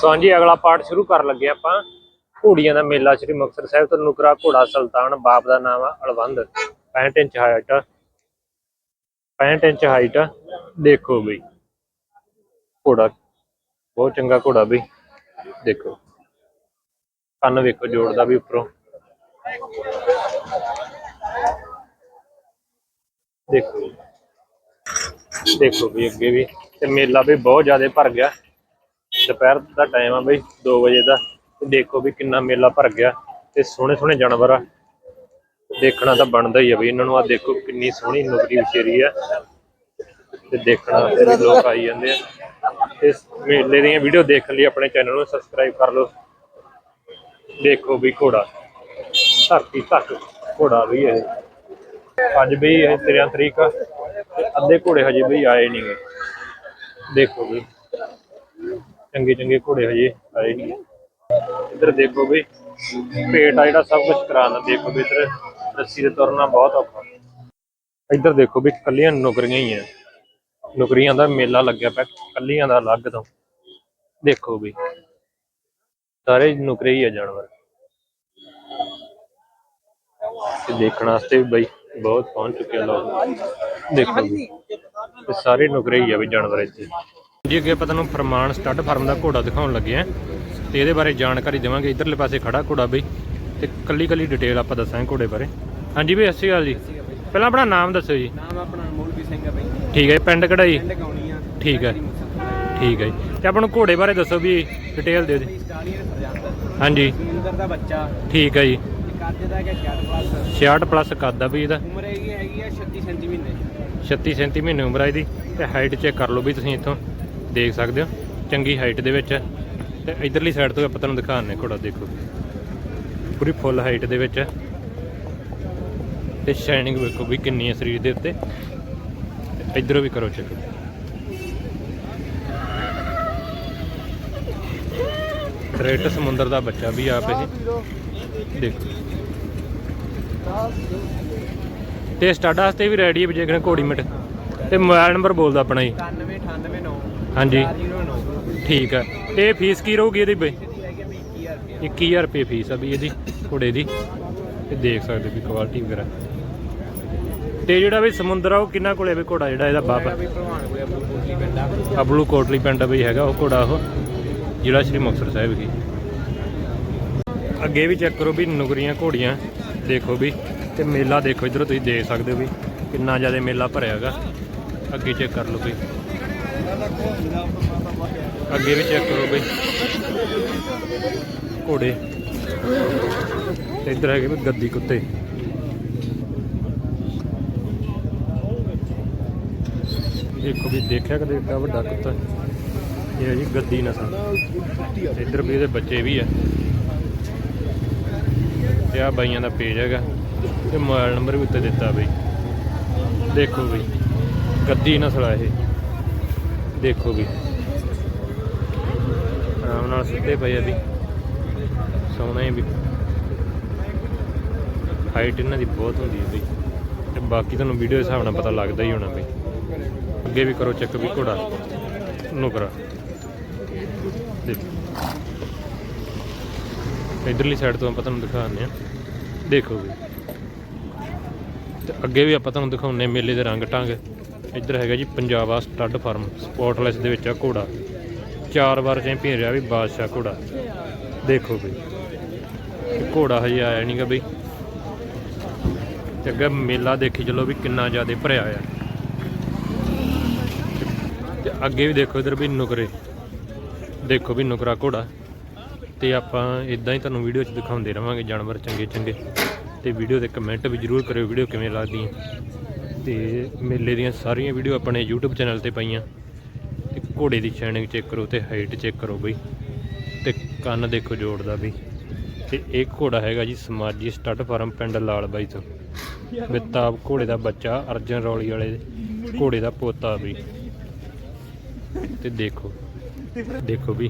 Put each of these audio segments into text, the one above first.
ਸੋ ਹਾਂਜੀ, ਅਗਲਾ ਪਾਠ ਸ਼ੁਰੂ ਕਰਨ ਲੱਗੇ ਆਪਾਂ। ਘੋੜੀਆਂ ਦਾ ਮੇਲਾ ਸ੍ਰੀ ਮੁਕਤਸਰ ਸਾਹਿਬ ਤੋਂ ਨੁਕਰਾ ਘੋੜਾ ਸੁਲਤਾਨ, ਬਾਪ ਦਾ ਨਾਮ ਆ Alwand. 65 inch height 65 inch height ਦੇਖੋ ਬਈ। ਘੋੜਾ, ਬਹੁਤ ਚੰਗਾ ਘੋੜਾ ਬਈ। ਦੇਖੋ। ਕੰਨ ਵੇਖੋ ਜੋੜਦਾ ਵੀ ਉੱਪਰੋਂ। ਦੇਖੋ। ਦੇਖੋ ਵੀ ਅੱਗੇ ਵੀ। ਤੇ ਮੇਲਾ ਵੀ ਬਹੁਤ ਜ਼ਿਆਦਾ ਭਰ ਗਿਆ। ਦੁਪਹਿਰ ਦਾ ਟਾਈਮ ਆ ਬਈ 2 ਵਜੇ ਦਾ। ਦੇਖੋ ਵੀ ਕਿੰਨਾ ਮੇਲਾ ਭਰ ਗਿਆ। ਤੇ ਸੋਹਣੇ ਸੋਹਣੇ ਜਾਨਵਰ ਆ। ਦੇਖਣਾ ਤਾਂ ਬਣਦਾ ਹੀ ਆ ਬਈ, ਇਹਨਾਂ ਨੂੰ ਆ ਦੇਖੋ ਕਿੰਨੀ ਸੋਹਣੀ ਨੁਕਰੀ ਵਿਚੇਰੀ ਆ। ਤੇ ਦੇਖਣਾ ਤੇ ਵੀ ਲੋਕ ਆਈ ਜਾਂਦੇ ਆ। ਇਸ ਮੇਲੇ ਦੀਆਂ ਵੀਡੀਓ ਦੇਖਣ ਲਈ ਆਪਣੇ ਚੈਨਲ ਨੂੰ ਸਬਸਕ੍ਰਾਈਬ ਕਰ ਲਓ। ਦੇਖੋ ਵੀ ਘੋੜਾ, ਧਰਤੀ ਤੱਕ ਘੋੜਾ ਵੀ ਹੈ ਅੱਜ ਵੀ ਇਹ 13 ਤਰੀਕ ਆ। ਤੇ ਅੱਧੇ ਘੋੜੇ ਹਜੇ ਵੀ ਆਏ ਨਹੀਂ ਦੇਖੋ ਵੀ ਚੰਗੇ ਚੰਗੇ ਘੋੜੇ ਹਜੇ ਆਏ ਨਹੀਂ ਇੱਧਰ ਦੇਖੋ ਵੀ, ਪੇਟ ਆ ਜਿਹੜਾ ਸਭ ਕੁਝ ਕਰਾਉਣਾ ਦੇਖੋ ਵੀ ਇੱਧਰ ਰੱਸੀ ਤੇ ਤੁਰਨਾ ਬਹੁਤ ਔਖਾ। ਇੱਧਰ ਦੇਖੋ ਵੀ ਕੱਲੀਆਂ ਨੌਕਰੀਆਂ ਹੀ ਆ। ਨੌਕਰੀਆਂ ਦਾ ਮੇਲਾ ਲੱਗਿਆ ਪਿਆ ਕੱਲੀਆਂ ਦਾ ਅਲੱਗ ਤੋਂ। ਦੇਖੋ ਵੀ, ਸਾਰੇ ਨੁਕਰੇ ਹੀ ਆ ਜਾਨਵਰ। ਤੇ ਦੇਖਣ ਵਾਸਤੇ ਵੀ ਬਈ ਬਹੁਤ ਪਹੁੰਚ ਚੁੱਕੇ ਲੋਕ। ਦੇਖੋ ਵੀ ਸਾਰੇ ਨੁਕਰੇ ਹੀ ਆ ਵੀ ਜਾਨਵਰ ਇੱਥੇ। ਜੀ ਅੱਗੇ ਆਪਾਂ ਤੁਹਾਨੂੰ ਫਰਮਾਨ ਸਟੱਡ ਫਾਰਮ ਦਾ ਘੋੜਾ ਦਿਖਾਉਣ ਲੱਗੇ ਆ ਤੇ ਇਹਦੇ ਬਾਰੇ ਜਾਣਕਾਰੀ ਦੇਵਾਂਗੇ। ਇਧਰਲੇ ਪਾਸੇ ਖੜਾ ਘੋੜਾ ਬਈ ਤੇ ਕੱਲੀ ਕੱਲੀ ਡਿਟੇਲ ਆਪਾਂ ਦੱਸਾਂਗੇ ਘੋੜੇ ਬਾਰੇ। ਹਾਂਜੀ ਬਈ ਅੱਛੀ ਗੱਲ ਜੀ। ਪਹਿਲਾਂ ਆਪਣਾ ਨਾਮ ਦੱਸੋ ਜੀ। ਨਾਮ ਆਪਣਾ ਮੋਲਵੀ ਸਿੰਘ ਹੈ ਬਈ। ਠੀਕ ਹੈ ਪਿੰਡ ਕਿਹੜਾ ਜੀ? ਪਿੰਡ ਗਾਉਣੀ ਆ। ਠੀਕ ਹੈ। ਠੀਕ ਹੈ ਜੀ। ਤੇ ਆਪਾਂ ਨੂੰ ਘੋੜੇ ਬਾਰੇ ਦੱਸੋ ਵੀ ਡਿਟੇਲ ਦਿਓ ਜੀ। ਹਾਂਜੀ। ਸੁਰਿੰਦਰ ਦਾ ਬੱਚਾ। ਠੀਕ ਹੈ ਜੀ। ਕੱਦ ਦਾ ਹੈਗਾ 66 ਪਲੱਸ 66 ਪਲੱਸ ਕੱਦ ਆ ਵੀ ਇਹਦਾ। ਉਮਰ ਹੈਗੀ ਹੈਗੀ ਆ 36 ਸੈਂਟੀ ਮਹੀਨੇ 36 37 ਮਹੀਨੇ ਉਮਰ ਆ ਇਹਦੀ। ਤੇ ਹਾਈਟ ਚੈੱਕ ਕਰ ਲਓ ਵੀ ਤੁਸੀਂ ਇੱਥੋਂ। ਦੇਖ ਸਕਦੇ ਹੋ, ਚੰਗੀ ਹਾਈਟ ਦੇ ਵਿੱਚ ਹੈ। ਤੇ ਇਧਰਲੀ ਸਾਈਡ ਤੋਂ ਆਪਾਂ ਤੁਹਾਨੂੰ ਦਿਖਾਉਂਦੇ ਘੋੜਾ ਦੇਖੋ। ਪੂਰੀ ਫੁੱਲ ਹਾਈਟ ਦੇ ਵਿੱਚ ਹੈ। ਤੇ ਸ਼ਾਈਨਿੰਗ ਵੇਖੋ ਵੀ ਕਿੰਨੀ ਹੈ ਸਰੀਰ ਦੇ ਉੱਤੇ। ਤੇ ਇਧਰੋਂ ਵੀ ਕਰੋ ਚੈੱਕ ਰੇਟ ਸਮੁੰਦਰ ਦਾ ਬੱਚਾ ਵੀ ਆਪ ਇਹ। ਦੇਖੋ। ਤੇ ਸਟਾਡਾ ਵਾਸਤੇ ਵੀ ਰੈਡੀ ਹੈ ਵੀ ਜੇ ਘੋੜੀ ਮਿੰਟ। ਤੇ ਮੋਬਾਈਲ ਨੰਬਰ ਬੋਲਦਾ ਆਪਣਾ ਜੀ। ਹਾਂਜੀ। 409 ਠੀਕ ਹੈ ਤੇ ਫੀਸ ਕੀ ਰਹੂਗੀ ਇਹਦੀ ਬਈ? ਇਹਦੀ ਹੈਗੀ ਆ ਬਈ 21000 ਰੁਪਏ। 21000 ਰੁਪਏ ਫੀਸ ਆ ਵੀ ਇਹਦੀ ਘੋੜੇ ਦੀ। ਤੇ ਦੇਖ ਸਕਦੇ ਵੀ ਕੁਆਲਿਟੀ ਵਗੈਰਾ। ਤੇ ਜਿਹੜਾ ਵੀ ਸਮੁੰਦਰ ਆ ਉਹ ਕਿੰਨਾ ਕੋਲੇ ਵੀ ਘੋੜਾ ਜਿਹੜਾ ਇਹਦਾ ਬਾਪ ਵੀ ਆ ਅਬਲੂ ਕੋਟਲੀ ਪਿੰਡ ਬਈ ਹੈਗਾ ਉਹ ਘੋੜਾ ਉਹ ਜ਼ਿਲ੍ਹਾ ਸ਼੍ਰੀ ਮੁਕਤਸਰ ਸਾਹਿਬ ਕੀ ਅੱਗੇ ਵੀ ਚੈੱਕ ਕਰੋ ਵੀ ਨੁਗਰੀਆਂ ਘੋੜੀਆਂ ਦੇਖੋ ਵੀ ਤੇ ਮੇਲਾ ਦੇਖੋ ਇਧਰੋਂ ਤੁਸੀਂ ਦੇਖ ਸਕਦੇ ਹੋ ਵੀ ਕਿੰਨਾ ਜ਼ਿਆਦਾ ਮੇਲਾ ਭਰਿਆ ਹੈਗਾ। ਅੱਗੇ ਚੈੱਕ ਕਰ ਲਓ ਵੀ ਅੱਗੇ ਵੀ ਚੈੱਕ ਕਰੋ ਬਈ। ਘੋੜੇ। ਤੇ ਇੱਧਰ ਹੈਗੇ ਵੀ ਗੱਦੀ ਕੁੱਤੇ। ਦੇਖੋ ਵੀ ਦੇਖਿਆ ਕਦੇ ਏਡਾ ਵੱਡਾ ਕੁੱਤਾ? ਇਹ ਹੈ ਜੀ ਗੱਦੀ ਨਸਲ। ਇੱਧਰ ਵੀ ਇਹਦੇ ਬੱਚੇ ਵੀ ਆ। ਤੇ ਆ ਬਾਈਆਂ ਦਾ ਪੇਜ ਹੈਗਾ। ਤੇ ਮੋਬਾਈਲ ਨੰਬਰ ਵੀ ਉੱਤੇ ਦਿੱਤਾ ਬਈ। ਦੇਖੋ ਬਈ, ਗੱਦੀ ਨਸਲ ਆ ਇਹ। ਦੇਖੋ ਵੀ। ਆਰਾਮ ਨਾਲ ਸਿੱਧੇ ਪਏ ਆ ਵੀ। ਸੋਹਣਾ ਹੀ ਵੀ। ਹਾਈਟ ਇਹਨਾਂ ਦੀ ਬਹੁਤ ਹੁੰਦੀ ਹੈ ਬਈ ਤੇ ਬਾਕੀ ਤੁਹਾਨੂੰ ਵੀਡੀਓ ਦੇ ਹਿਸਾਬ ਨਾਲ ਪਤਾ ਲੱਗਦਾ ਹੀ ਹੋਣਾ ਬਈ ਅੱਗੇ ਵੀ ਕਰੋ ਚੈੱਕ ਵੀ ਘੋੜਾ। ਨੁਕਰਾ ਦੇਖੋ। ਇਧਰਲੀ ਸਾਈਡ ਤੋਂ ਆਪਾਂ ਤੁਹਾਨੂੰ ਦਿਖਾਉਂਦੇ ਆ ਦੇਖੋ ਵੀ। ਤੇ ਅੱਗੇ ਵੀ ਆਪਾਂ ਤੁਹਾਨੂੰ ਦਿਖਾਉਂਦੇ ਹਾਂ ਮੇਲੇ ਦੇ ਰੰਗ ਟੰਗ ਇੱਧਰ ਹੈਗਾ ਜੀ ਪੰਜਾਬ ਆ ਸਟੱਡ ਫਾਰਮ, ਸਪੋਰਟਲੈਸ ਦੇ ਵਿੱਚ ਆ ਘੋੜਾ। ਚਾਰ ਵਾਰ ਚੈਂਪੀਅਨ ਰਿਹਾ ਵੀ ਬਾਦਸ਼ਾਹ ਘੋੜਾ। ਦੇਖੋ ਬਈ ਘੋੜਾ ਹਜੇ ਆਇਆ ਨਹੀਂਗਾ ਬਈ। ਤੇ ਅੱਗੇ ਮੇਲਾ ਦੇਖੀ ਚਲੋ ਵੀ ਕਿੰਨਾ ਜ਼ਿਆਦਾ ਭਰਿਆ ਆ ਤੇ ਅੱਗੇ ਵੀ ਦੇਖੋ ਇਧਰ ਵੀ ਨੁਕਰੇ। ਦੇਖੋ ਵੀ ਨੁਕਰਾ ਘੋੜਾ। ਤੇ ਆਪਾਂ ਇਦਾਂ ਹੀ ਤੁਹਾਨੂੰ ਵੀਡੀਓ 'ਚ ਦਿਖਾਉਂਦੇ ਰਵਾਂਗੇ, ਜਾਨਵਰ ਚੰਗੇ ਚੰਗੇ ਤੇ ਵੀਡੀਓ ਦੇ ਕਮੈਂਟ ਵੀ ਜਰੂਰ ਕਰਿਓ, ਵੀਡੀਓ ਕਿਵੇਂ ਲੱਗਦੀ ਹੈ। ਤੇ ਮੇਲੇ ਦੀਆਂ ਸਾਰੀਆਂ ਵੀਡੀਓ ਆਪਣੇ YouTube ਚੈਨਲ ਤੇ ਪਈਆਂ। ਤੇ ਘੋੜੇ ਦੀ ਸ਼ੈਨਿੰਗ ਚੈੱਕ ਕਰੋ ਤੇ ਹਾਈਟ ਚੈੱਕ ਕਰੋ ਬਈ। ਤੇ ਕੰਨ ਦੇਖੋ ਜੋੜਦਾ ਵੀ ਤੇ ਇਹ ਘੋੜਾ ਹੈਗਾ ਜੀ ਸਮਾਜੀ ਸਟੱਡ ਫਾਰਮ ਪਿੰਡ ਲਾਲ ਬਾਈ ਤੋਂ। ਬਿੱਤਾਬ ਘੋੜੇ ਦਾ ਬੱਚਾ ਅਰਜਨ ਰੌਲੀ ਵਾਲੇ ਘੋੜੇ ਦਾ ਪੋਤਾ ਵੀ ਤੇ ਦੇਖੋ ਦੇਖੋ ਵੀ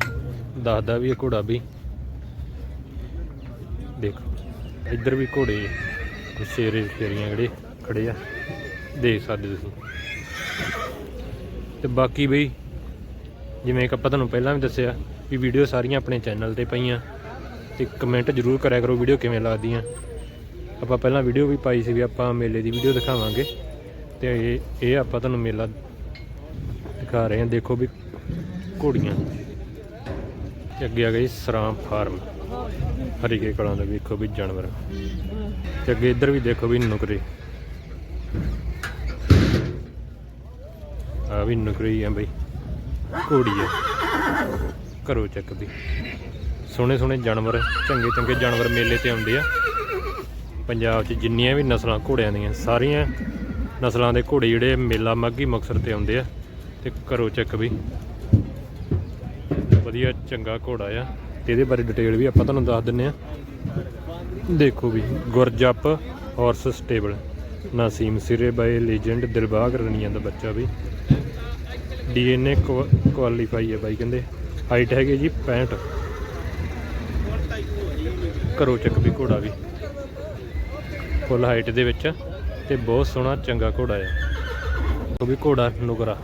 ਦੱਸਦਾ ਵੀ ਇਹ ਘੋੜਾ ਵੀ ਦੇਖੋ, ਇੱਧਰ ਵੀ ਘੋੜੇ ਕੁਛ ਸ਼ੇਰੇ ਸ਼ੇਰੀਆਂ ਜਿਹੜੇ ਖੜੇ ਆ। ਦੇਖ ਸਕਦੇ ਤੁਸੀਂ। ਤੇ ਬਾਕੀ ਬਈ, ਜਿਵੇਂ ਕਿ ਆਪਾਂ ਤੁਹਾਨੂੰ ਪਹਿਲਾਂ ਵੀ ਦੱਸਿਆ ਵੀ ਵੀਡੀਓ ਸਾਰੀਆਂ ਆਪਣੇ ਚੈਨਲ ਤੇ ਪਈਆਂ। ਤੇ ਕਮੈਂਟ ਜ਼ਰੂਰ ਕਰਿਆ ਕਰੋ ਵੀਡੀਓ ਕਿਵੇਂ ਲੱਗਦੀਆਂ। ਆਪਾਂ ਪਹਿਲਾਂ ਵੀਡੀਓ ਵੀ ਪਾਈ ਸੀ ਵੀ ਆਪਾਂ ਮੇਲੇ ਦੀ ਵੀਡੀਓ ਦਿਖਾਵਾਂਗੇ। ਤੇ ਇਹ ਇਹ ਆਪਾਂ ਤੁਹਾਨੂੰ ਮੇਲਾ ਦਿਖਾ ਰਹੇ ਹਾਂ। ਦੇਖੋ ਵੀ ਘੋੜੀਆਂ। ਤੇ ਅੱਗੇ ਆ ਗਈ ਸਰਾਮ ਫਾਰਮ। ਹਰੀਕੇ ਕਲਾਂ ਦਾ ਵੇਖੋ ਵੀ ਜਾਨਵਰ। ਤੇ ਅੱਗੇ ਇੱਧਰ ਵੀ ਦੇਖੋ ਵੀ ਨੁਕਰੇ। ਆ ਵੀ ਨੁਕਰੀ ਆ ਬਈ। ਘੋੜੀ ਆ। ਘਰੋਂ ਚੱਕਦੀ। ਸੋਹਣੇ ਸੋਹਣੇ ਜਾਨਵਰ, ਚੰਗੇ ਚੰਗੇ ਜਾਨਵਰ ਮੇਲੇ ਤੇ ਆਉਂਦੇ ਆ। ਪੰਜਾਬ 'ਚ ਜਿੰਨੀਆਂ ਵੀ ਨਸਲਾਂ ਘੋੜਿਆਂ ਦੀਆਂ, ਸਾਰੀਆਂ ਨਸਲਾਂ ਦੇ ਘੋੜੇ ਜਿਹੜੇ ਮੇਲਾ ਮਾਘੀ ਮੁਕਤਸਰ ਤੇ ਆਉਂਦੇ ਆ ਤੇ ਘਰੋਂ ਚੱਕ ਵੀ ਵਧੀਆ ਚੰਗਾ ਘੋੜਾ ਆ। ਤੇ ਇਹਦੇ ਬਾਰੇ ਡਿਟੇਲ ਵੀ ਆਪਾਂ ਤੁਹਾਨੂੰ ਦੱਸ ਦਿੰਨੇ ਆ। ਦੇਖੋ ਵੀ, ਗੁਰਜੱਪ ਹਾਰਸ ਸਟੇਬਲ ਨਾਸੀਮ ਸਿਰੇ ਬਾਏ ਲੈਜੈਂਡ ਦਿਲਬਾਗ, ਰਣੀਆਂ ਦਾ ਬੱਚਾ ਵੀ। ਡੀਐਨਏ ਕੁਆਲੀਫਾਈ ਹੈ ਬਾਈ ਕਹਿੰਦੇ। ਹਾਈਟ ਹੈਗੀ ਜੀ 65 ਕਰੋ ਚੱਕ ਵੀ ਘੋੜਾ ਵੀ। ਫੁੱਲ ਹਾਈਟ ਦੇ ਵਿੱਚ ਤੇ ਬਹੁਤ ਸੋਹਣਾ ਚੰਗਾ ਘੋੜਾ ਹੈ। ਉਹ ਵੀ ਘੋੜਾ ਨੁਗਰਾ।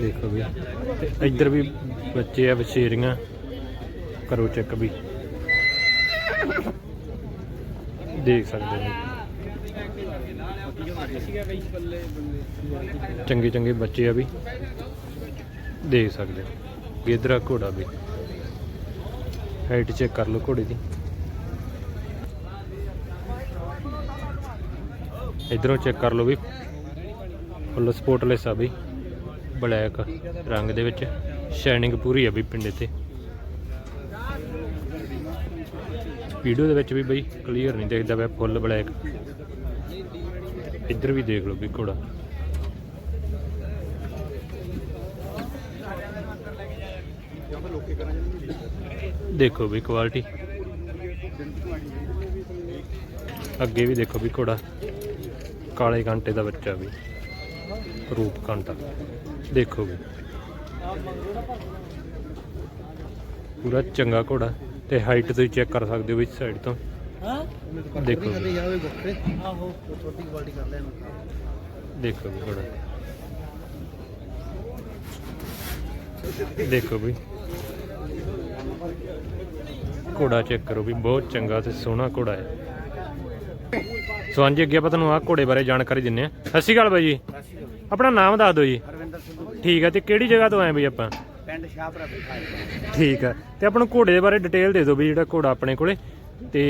ਦੇਖੋ ਵੀ। ਤੇ ਇੱਧਰ ਵੀ ਬੱਚੇ ਆ ਵਛੇਰੀਆਂ। ਕਰੋ ਚੱਕ ਵੀ। ਦੇਖ ਸਕਦੇ ਹੋ। ਚੰਗੇ ਚੰਗੇ ਬੱਚੇ ਆ ਵੀ। ਦੇਖ ਸਕਦੇ ਹੋ। ਇਧਰ ਆ ਘੋੜਾ ਵੀ। ਹਾਈਟ ਚੈੱਕ ਕਰ ਲਓ ਘੋੜੇ ਦੀ। ਇਧਰੋਂ ਚੈੱਕ ਕਰ ਲਓ ਵੀ। ਫੁੱਲ ਸਪੋਰਟਲੈਸ ਆ ਵੀ। ਬਲੈਕ ਰੰਗ ਦੇ ਵਿੱਚ। ਸ਼ਾਈਨਿੰਗ ਪੂਰੀ ਆ ਵੀ ਪਿੰਡੇ ਤੇ ਵੀਡੀਓ ਦੇ ਵਿੱਚ ਵੀ ਬਈ ਕਲੀਅਰ ਨਹੀਂ ਦਿਖਦਾ ਪਿਆ ਫੁੱਲ ਬਲੈਕ ਇੱਧਰ ਵੀ ਦੇਖ ਲਓ ਵੀ ਘੋੜਾ। ਦੇਖੋ ਵੀ ਕੁਆਲਿਟੀ ਅੱਗੇ ਵੀ ਦੇਖੋ ਵੀ ਘੋੜਾ। ਕਾਲੇ ਕਾਂਟੇ ਦਾ ਬੱਚਾ ਵੀ। ਰੂਪ ਕਾਂਟਾ। ਦੇਖੋ ਵੀ। ਪੂਰਾ ਚੰਗਾ ਘੋੜਾ। ਤੇ ਹਾਈਟ ਤੁਸੀਂ ਚੈੱਕ ਕਰ ਸਕਦੇ ਹੋ ਇਸ ਸਾਈਡ ਤੋਂ। ਦੇਖੋ ਵੀ, ਜਾਵੇ ਬੱਕਰੇ ਆਹੋ ਛੋਟੀ ਕੁਆਲਿਟੀ ਕਰ ਲੈਣ ਦੇਖੋ ਵੀ ਘੋੜਾ ਦੇਖੋ ਵੀ। ਘੋੜਾ ਚੈੱਕ ਕਰੋ ਵੀ ਬਹੁਤ ਚੰਗਾ ਤੇ ਸੋਹਣਾ ਘੋੜਾ ਹੈ। ਸੋ ਹਾਂਜੀ ਅੱਗੇ ਆਪਾਂ ਤੁਹਾਨੂੰ ਆਹ ਘੋੜੇ ਬਾਰੇ ਜਾਣਕਾਰੀ ਦਿੰਨੇ ਆ ਸਤਿ ਸ਼੍ਰੀ ਅਕਾਲ ਬਾਈ ਜੀ। ਆਪਣਾ ਨਾਮ ਦੱਸ ਦਿਓ ਜੀ। ਹਰਵਿੰਦਰ ਸਿੱਧੂ। ਠੀਕ ਹੈ ਤੇ ਕਿਹੜੀ ਜਗ੍ਹਾ ਤੋਂ ਆਏ ਬਈ ਆਪਾਂ? ਪਿੰਡ ਸ਼ਾਹਪੁਰਾ ਬਿਠਾਇਆ ਠੀਕ ਹੈ ਤੇ ਆਪਾਂ ਨੂੰ ਘੋੜੇ ਦੇ ਬਾਰੇ ਡਿਟੇਲ ਦੇ ਦਿਓ ਵੀ ਜਿਹੜਾ ਘੋੜਾ ਆਪਣੇ ਕੋਲੇ। ਤੇ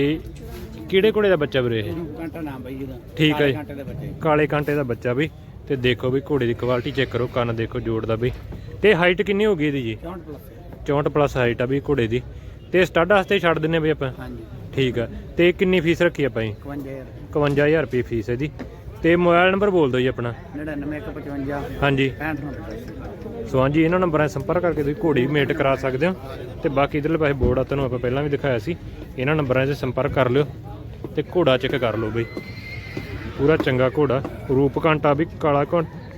ਕਿਹੜੇ ਘੋੜੇ ਦਾ ਬੱਚਾ ਵੀਰੇ ਇਹ? ਘੰਟਾ ਨਾਮ ਬਾਈ ਇਹਦਾ। ਠੀਕ ਹੈ। ਘੰਟੇ ਦੇ ਬੱਚੇ। ਕਾਲੇ ਕਾਂਟੇ ਦਾ ਬੱਚਾ ਵੀ। ਤੇ ਦੇਖੋ ਵੀ ਘੋੜੇ ਦੀ ਕੁਆਲਿਟੀ ਚੈੱਕ ਕਰੋ ਕੰਨ ਦੇਖੋ ਜੋੜ ਦਾ ਵੀ। ਤੇ ਹਾਈਟ ਕਿੰਨੀ ਹੋ ਗਈ ਇਹਦੀ ਜੀ? 64 ਪਲੱਸ 64 ਪਲੱਸ ਹਾਈਟ ਆ ਵੀ ਘੋੜੇ ਦੀ। ਤੇ ਸਟੱਡ ਵਾਸਤੇ ਛੱਡ ਦਿੰਨੇ ਵੀ ਆਪਾਂ? ਹਾਂਜੀ। ਠੀਕ ਆ। ਤੇ ਕਿੰਨੀ ਫੀਸ ਰੱਖੀ ਆਪਾਂ ਜੀ? 51000 51000 ਰੁਪਏ ਫੀਸ ਇਹਦੀ। ਤੇ ਮੋਬਾਈਲ ਨੰਬਰ ਬੋਲ ਦਿਓ ਜੀ ਆਪਣਾ। 99155 ਹਾਂਜੀ। 65 ਸੋ। ਹਾਂਜੀ ਇਹਨਾਂ ਨੰਬਰਾਂ 'ਤੇ ਸੰਪਰਕ ਕਰਕੇ ਤੁਸੀਂ ਘੋੜੀ ਵੀ ਮੇਟ ਕਰਾ ਸਕਦੇ ਹੋ। ਤੇ ਬਾਕੀ ਇਧਰਲੇ ਪਾਸੇ ਬੋਰਡ ਆ ਤੁਹਾਨੂੰ ਆਪਾਂ ਪਹਿਲਾਂ ਵੀ ਦਿਖਾਇਆ ਸੀ। ਇਹਨਾਂ ਨੰਬਰਾਂ 'ਤੇ ਸੰਪਰਕ ਕਰ ਲਿਓ। ਤੇ ਘੋੜਾ ਚੈੱਕ ਕਰ ਲਓ ਬਈ। ਪੂਰਾ ਚੰਗਾ ਘੋੜਾ। ਰੂਪ ਕਾਂਟਾ ਵੀ ਕਾਲਾ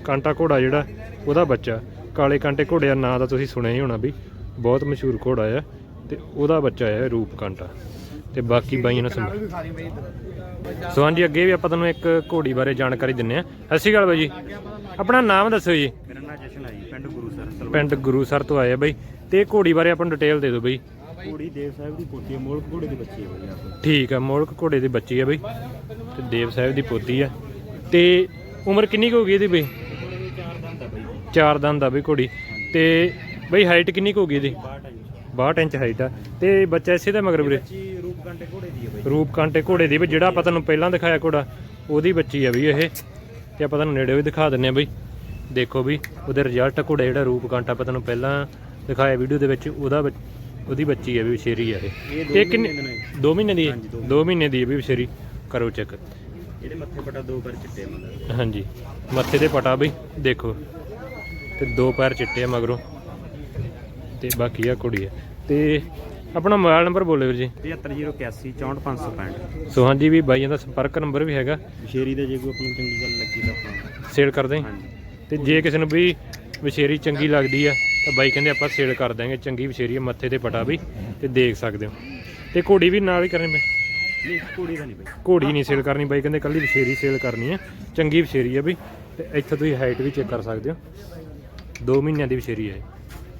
ਕਾਂਟਾ ਘੋੜਾ ਜਿਹੜਾ ਉਹਦਾ ਬੱਚਾ। ਕਾਲੇ ਕਾਂਟੇ ਘੋੜੇ ਦਾ ਨਾਂ ਤਾਂ ਤੁਸੀਂ ਸੁਣਿਆ ਹੀ ਹੋਣਾ ਵੀ ਬਹੁਤ ਮਸ਼ਹੂਰ ਘੋੜਾ ਆ ਤੇ ਉਹਦਾ ਬੱਚਾ ਹੈ ਰੂਪ ਕਾਂਟਾ ਤੇ ਬਾਕੀ ਬਾਈਆਂ ਬਾਈ ਇੱਧਰ ਸੋ ਹਾਂਜੀ ਅੱਗੇ ਵੀ ਆਪਾਂ ਤੁਹਾਨੂੰ ਇੱਕ ਘੋੜੀ ਬਾਰੇ ਜਾਣਕਾਰੀ ਦਿੰਨੇ ਆ ਸਤਿ ਸ਼੍ਰੀ ਅਕਾਲ ਬਾਈ ਜੀ। ਆਪਣਾ ਨਾਮ ਦੱਸੋ ਜੀ। ਮੇਰਾ ਨਾਮ ਜਸ਼ਨ ਹੈ ਜੀ ਪਿੰਡ ਗੁਰੂ ਸਰ ਪਿੰਡ ਗੁਰੂਸਰ ਤੋਂ ਆਏ ਆ ਬਾਈ। ਤੇ ਘੋੜੀ ਬਾਰੇ ਆਪਾਂ ਨੂੰ ਡਿਟੇਲ ਦੇ ਦਿਓ ਬਾਈ। ਕੁੜੀ ਦੇਵ ਸਾਹਿਬ ਦੀ ਪੋਤੀ ਮੋਲਕ ਘੋੜੇ ਦੀ ਬੱਚੀ ਹੈ ਬਾਈ ਆਪ ਠੀਕ ਆ ਮੋਲਕ ਘੋੜੇ ਦੀ ਬੱਚੀ ਆ ਬਾਈ। ਤੇ ਦੇਵ ਸਾਹਿਬ ਦੀ ਪੋਤੀ ਆ ਤੇ ਉਮਰ ਕਿੰਨੀ ਕੁ ਹੋ ਗਈ ਇਹਦੀ ਬਾਈ? ਚਾਰ ਦੰਦ ਆ ਬਾਈ ਘੋੜੀ। ਤੇ ਬਾਈ ਹਾਈਟ ਕਿੰਨੀ ਕੁ ਹੋ ਗਈ ਇਹਦੀ? 62 ਇੰਚ ਹਾਈਟ ਆ। ਤੇ ਬੱਚਾ ਇਸੇ ਦਾ ਮਗਰ ਵੀਰੇ? ਬੱਚੀ ਰੂਪ ਘੰਟੇ ਘੋੜੇ ਦੀ ਹੈ ਬਾਈ ਰੂਪ ਕਾਂਟੇ ਘੋੜੇ ਦੀ ਵੀ ਜਿਹੜਾ ਆਪਾਂ ਤੁਹਾਨੂੰ ਪਹਿਲਾਂ ਦਿਖਾਇਆ ਘੋੜਾ, ਉਹਦੀ ਬੱਚੀ ਆ ਵੀ ਇਹ। ਤੇ ਆਪਾਂ ਤੁਹਾਨੂੰ ਨੇੜੇ ਵੀ ਦਿਖਾ ਦਿੰਨੇ ਆ ਬਈ। ਦੇਖੋ ਵੀ ਉਹਦੇ ਰਿਜ਼ਲਟ ਘੋੜਾ ਜਿਹੜਾ ਰੂਪ ਕਾਂਟਾ ਆਪਾਂ ਤੁਹਾਨੂੰ ਪਹਿਲਾਂ ਦਿਖਾਇਆ ਵੀਡੀਓ ਦੇ ਵਿੱਚ, ਉਹਦਾ ਉਹਦੀ ਬੱਚੀ ਆ ਵੀ ਸ਼ੇਰੀ ਆ ਇਹ। ਇਹ ਦੋ ਤੇ ਕਿੰਨੇ ਮਹੀਨੇ ਦੇ ਨੇ। 2 ਮਹੀਨੇ ਦੀ ਹੈ? ਹਾਂਜੀ, ਦੋ 2 ਮਹੀਨੇ ਦੀ ਹੈ ਵੀ ਸ਼ੇਰੀ ਕਰੋ ਚੈੱਕ। ਇਹਦੇ ਮੱਥੇ ਪਟਾ ਦੋ ਪਰ ਚਿੱਟੇ ਮਤਲਬ ਹਾਂਜੀ। ਮੱਥੇ ਤੇ ਪਟਾ ਬਈ ਦੇਖੋ। ਤੇ ਦੋ ਪੈਰ ਚਿੱਟੇ ਆ ਮਗਰੋਂ। ਤੇ ਬਾਕੀ ਆ ਕੁੜੀ ਆ ਤੇ ਆਪਣਾ ਮੋਬਾਈਲ ਨੰਬਰ ਬੋਲੇ ਵੀਰ ਜੀ। 75081 64565 ਸੋ ਹਾਂਜੀ ਵੀ ਬਾਈਆਂ ਦਾ ਸੰਪਰਕ ਨੰਬਰ ਵੀ ਹੈਗਾ। ਸ਼ੇਰੀ ਦੇ ਜੇ ਕੋਈ ਆਪਣੀ ਚੰਗੀ ਗੱਲ ਲੱਗੀ ਤਾਂ ਆਪਾਂ ਸੇਲ ਕਰਦੇ ਹਾਂ। ਹਾਂਜੀ। ਤੇ ਜੇ ਕਿਸੇ ਨੂੰ ਵੀ ਵਿਸ਼ੇਰੀ ਚੰਗੀ ਲੱਗਦੀ ਆ ਤਾਂ ਬਾਈ ਕਹਿੰਦੇ ਆਪਾਂ ਸੇਲ ਕਰ ਦਾਂਗੇ ਚੰਗੀ ਵਿਸ਼ੇਰੀ ਮੱਥੇ ਤੇ ਪਟਾ ਵੀ ਤੇ ਦੇਖ ਸਕਦੇ ਹੋ। ਤੇ ਘੋੜੀ ਵੀ ਨਾਲ ਹੀ ਕਰਨੀ ਬਈ? ਨਹੀਂ ਕੁੜੀ ਦਾ ਨਹੀਂ ਬਾਈ। ਘੋੜੀ ਨਹੀਂ ਸੇਲ ਕਰਨੀ ਬਾਈ ਕਹਿੰਦੇ ਕੱਲੀ ਵਿਸ਼ੇਰੀ ਸੇਲ ਕਰਨੀ ਆ ਚੰਗੀ ਵਿਸ਼ੇਰੀ ਆ ਬਈ ਤੇ ਇੱਥੇ ਤੁਸੀਂ ਹਾਈਟ ਵੀ ਚੈੱਕ ਕਰ ਸਕਦੇ ਹੋ। 2 ਮਹੀਨਿਆਂ ਦੀ ਵਿਸ਼ੇਰੀ ਇਹ।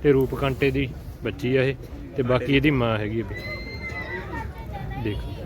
ਤੇ ਰੂਪਕੰਟੇ ਦੀ ਬੱਚੀ ਆ ਇਹ ਤੇ ਬਾਕੀ ਇਹਦੀ ਮਾਂ ਹੈਗੀ ਆ ਵੀ। ਦੇਖੋ।